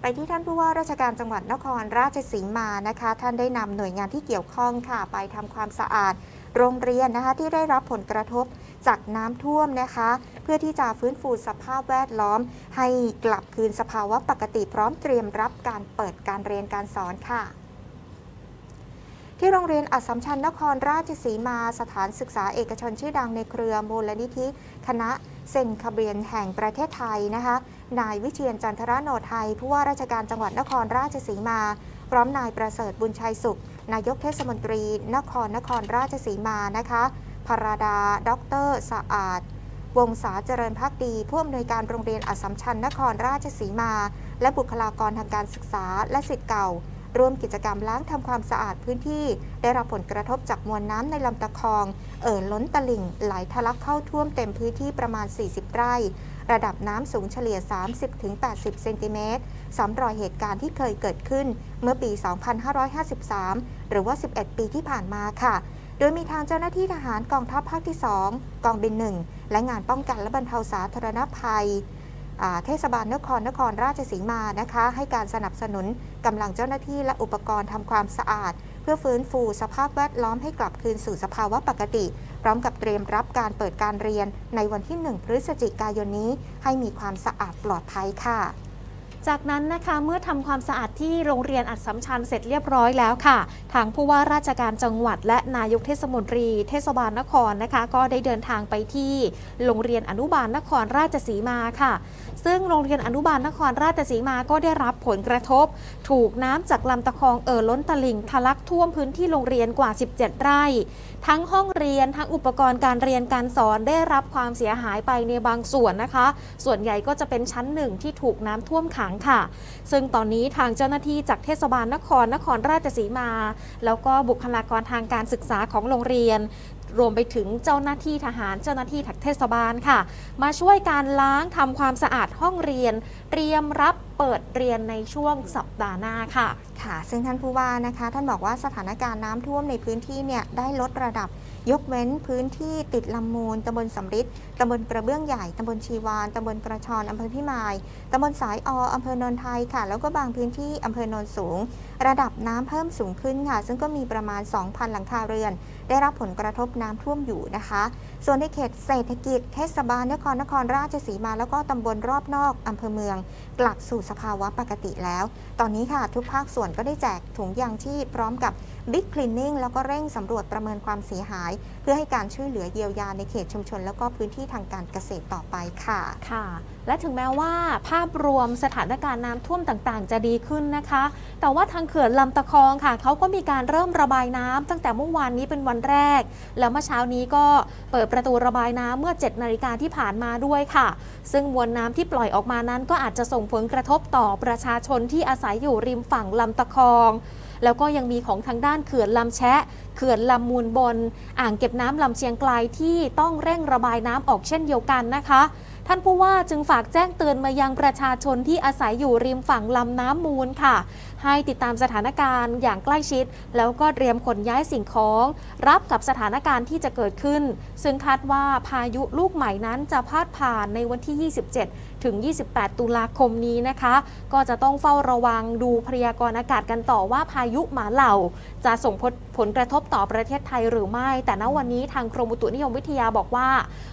ไปที่ท่านผู้ว่าราชการจังหวัดนครราชสีมานะคะ ท่านได้นำหน่วยงานที่เกี่ยวข้องค่ะ ไปทำความสะอาด โรงเรียนนะคะที่ได้รับผลกระทบจากน้ำท่วมนะคะ เพื่อที่จะฟื้นฟูสภาพแวดล้อม ให้กลับคืนสภาวะปกติพร้อมเตรียมรับการเปิดการเรียนการสอนค่ะ ที่โรงเรียนอัสสัมชัญนครราชสีมาสถานศึกษาเอกชนชื่อดังในเครือมูลนิธิ คณะเซนคาเบียนแห่งประเทศไทยนะคะ นายวิเชียนจันทรโนไทย ผู้ว่าราชการจังหวัดนครราชสีมา พร้อมนายประเสริฐบุญชัยสุข นายกเทศมนตรี นครนครราชสีมานะคะพราดา ดรสะอาด วงศาเจริญพักดีผู้อำนวยการโรงเรียนอัสสัมชัญนครราชสีมา และบุคลากรทางการศึกษาและสิทธิ์เก่า ร่วมกิจกรรมล้างทำความสะอาดพื้นที่ ได้รับผลกระทบจากมวลน้ำในลำตะคอง เอ่อล้นตลิ่ง ไหลทะลักเข้าท่วมเต็มพื้นที่ประมาณ 40 ไร่ ระดับน้ำสูงเฉลี่ย 30-80 เซนติเมตรซ้ำรอยเหตุการณ์ที่เคยเกิดขึ้นเมื่อปี 2553 หรือว่า 11 ปีที่ผ่านมาค่ะโดยมีทางเจ้าหน้าที่ทหารกองทัพภาคที่ 2 กองบิน 1 และงานป้องกันและบรรเทาสาธารณภัย เทศบาลนครนครราชสีมานะคะ ให้การสนับสนุน กำลังเจ้าหน้าที่และอุปกรณ์ทำความสะอาด เพื่อฟื้นฟูสภาพแวดล้อมให้กลับคืนสู่สภาวะปกติ พร้อมกับเตรียมรับการเปิดการเรียนในวันที่ 1 พฤศจิกายนนี้ ให้มีความสะอาดปลอดภัยค่ะจากนั้นนะคะเมื่อทำความสะอาดที่โรงเรียนอัดสัมชัญเสร็จเรียบร้อยแล้วค่ะ ทางผู้ว่าราชการจังหวัด และนายกเทศมนตรี เทศบาลนครนะคะ ก็ได้เดินทางไปที่โรงเรียนอนุบาลนครราชสีมาค่ะซึ่งโรงเรียนอนุบาลนครราชสีมาก็ได้รับผลกระทบ ถูกน้ำจากลำตะคองเอ่อล้นตลิ่งทะลักท่วมพื้นที่โรงเรียนกว่า 17 ไร่ ทั้งห้องเรียนทั้งอุปกรณ์การเรียนการสอนได้รับความเสียหายไปในบางส่วนนะคะ ส่วนใหญ่ก็จะเป็นชั้นหนึ่งที่ถูกน้ำท่วมขังค่ะ ซึ่งตอนนี้ทางเจ้าหน้าที่จากเทศบาลนครนครราชสีมา แล้วก็บุคลากรทางการศึกษาของโรงเรียน รวมไปถึงเจ้าหน้าที่ทหาร เจ้าหน้าที่ถักเทศบาลค่ะ มาช่วยการล้างทำความสะอาดห้องเรียน เตรียมรับเปิดเรียนในช่วงสัปดาห์หน้าค่ะ ค่ะ ซึ่งท่านผู้ว่านะคะ ท่านบอกว่าสถานการณ์น้ำท่วมในพื้นที่เนี่ยได้ลดระดับ ยกเว้นพื้นที่ติดลำมูลตำบลสำริดตำบลกระเบื้องใหญ่ตำบลชีวานตำบลกระชอนอำเภอพิมายตำบลสายออำเภอโนนไทยค่ะ แล้วก็บางพื้นที่อำเภอโนนสูง ระดับน้ำเพิ่มสูงขึ้นค่ะ ซึ่งก็มีประมาณ 2,000 หลังคาเรือน ได้รับผลกระทบน้ำท่วมอยู่นะคะ ส่วนในเขตเศรษฐกิจเทศบาลนครนครราชสีมา แล้วก็ตำบลรอบนอกอำเภอเมือง กลับสู่สภาวะปกติแล้ว ตอนนี้ค่ะทุกภาคส่วนก็ได้แจกถุงยางชีพพร้อมกับบิ๊กคลีนนิ่งแล้วก็เร่งสำรวจประเมินความเสียหายเพื่อให้การช่วยเหลือเยียวยาในเขตชุมชน แล้วก็พื้นที่ทางการเกษตรต่อไปค่ะค่ะ และถึงแม้ว่าภาพรวมสถานการณ์น้ำท่วมต่างๆ จะดีขึ้นนะคะ แต่ว่าทางเขื่อนลำตะคองค่ะเขาก็มีการเริ่มระบายน้ำตั้งแต่เมื่อวานนี้เป็นวันแรก แล้วเมื่อเช้านี้ก็เปิดประตูระบายน้ำเมื่อ7นาฬิกาที่ผ่านมาด้วยค่ะ ซึ่งมวลน้ำที่ปล่อยออกมานั้น ก็อาจจะส่งผลกระทบต่อประชาชนที่อาศัยอยู่ริมฝั่งลำตะคอง แล้วก็ยังมีของทางด้านเขื่อนลำแชะ เขื่อนลำมูลบน อ่างเก็บน้ำลำเชียงไกลที่ต้องเร่งระบายน้ำออกเช่นเดียวกันนะคะท่านผู้ว่าจึงฝากแจ้งเตือนมายังประชาชนที่อาศัยอยู่ริมฝั่งลำน้ำมูลค่ะให้ติดตามสถานการณ์อย่างใกล้ชิด แล้วก็เตรียมขนย้ายสิ่งของ รับกับสถานการณ์ที่จะเกิดขึ้น ซึ่งคาดว่าพายุลูกใหม่นั้นจะพาดผ่านในวันที่ 27 ถึง 28 ตุลาคมนี้นะคะ ก็จะต้องเฝ้าระวังดูพยากรณ์อากาศกันต่อว่าพายุหมาเหล่า จะส่งผลผลกระทบต่อประเทศไทยหรือไม่ แต่ณวันนี้ทางกรมอุตุนิยมวิทยาบอกว่า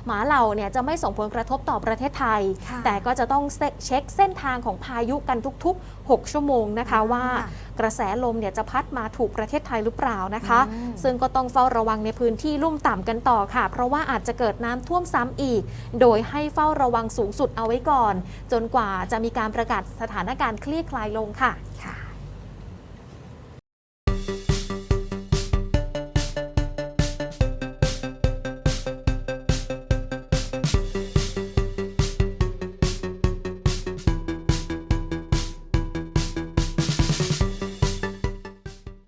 หมาเหล่าเนี่ยจะไม่ส่งผลกระทบต่อประเทศไทยค่ะแต่ก็จะต้องเช็คเส้นทางของพายุกันทุก ๆ 6 ชั่วโมงนะคะว่าค่ะกระแสลมเนี่ยจะพัดมาถูกประเทศไทยหรือเปล่านะคะอืมซึ่งก็ต้องเฝ้าระวังในพื้นที่ลุ่มต่ำกันต่อค่ะ เพราะว่าอาจจะเกิดน้ำท่วมซ้ำอีก โดยให้เฝ้าระวังสูงสุดเอาไว้ก่อน จนกว่าจะมีการประกาศสถานการณ์คลี่คลายลงค่ะค่ะ